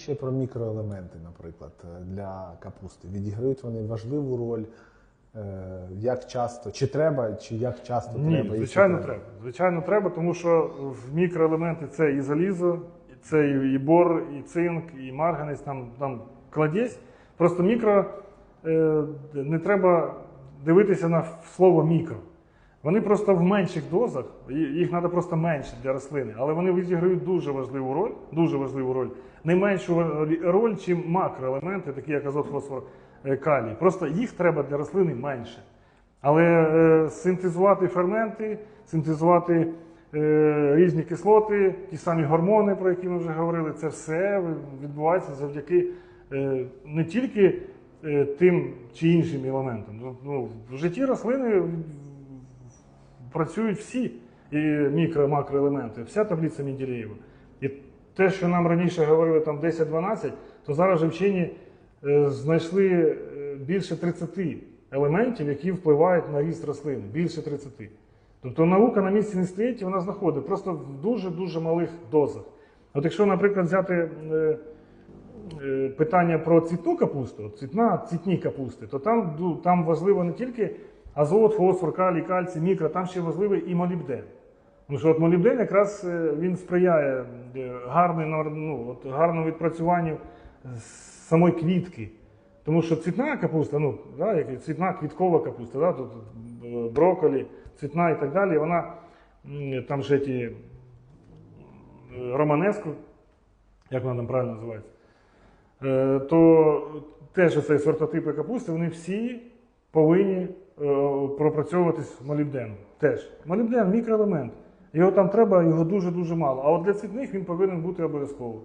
Ще про мікроелементи, наприклад, для капусти. Відіграють вони важливу роль. Е, Як часто, чи треба, чи як часто Ні, треба? звичайно, треба. Звичайно, треба, тому що в мікроелементи це і залізо, і це і бор, і цинк, і марганець, там, там кладесь. Просто мікро е, не треба дивитися на слово мікро. Вони просто в менших дозах, їх треба просто менше для рослини, але вони відіграють дуже важливу роль, дуже важливу роль, не меншу роль, чим макроелементи, такі як азот, фосфор, е, калій. Просто їх треба для рослини менше. Але е, синтезувати ферменти, синтезувати е, різні кислоти, ті самі гормони, про які ми вже говорили, це все відбувається завдяки не тільки тим чи іншим елементам. Ну, в житті рослини працюють всі і мікро- макроелементи, вся таблиця Менделєєва. І те, що нам раніше говорили там 10-12, то зараз же вчені е, знайшли е, більше 30 елементів, які впливають на ріст рослини. Більше 30. Тобто наука на місці не стоїть, вона знаходить просто в дуже-дуже малих дозах. От якщо, наприклад, взяти е, питання про цвітну капусту, цвітна, цвітні капусти, то там, там важливо не тільки азот, фосфор, калій, кальцій, мікро, там ще важливий і молібден. Тому що от молібден якраз е, він сприяє е, гарний, ну, от, гарному відпрацюванню самої квітки. Тому що цвітна капуста, ну, да, як цвітна квіткова капуста, да, тут е, брокколі, цвітна і так далі, вона там ще ті романеску, як вона там правильно називається, то теж цей сортотипи капусти, вони всі повинні пропрацьовуватись молібденом. Теж. Молібден мікроелемент. Його там треба, його дуже-дуже мало. А от для цвітних він повинен бути обов'язково.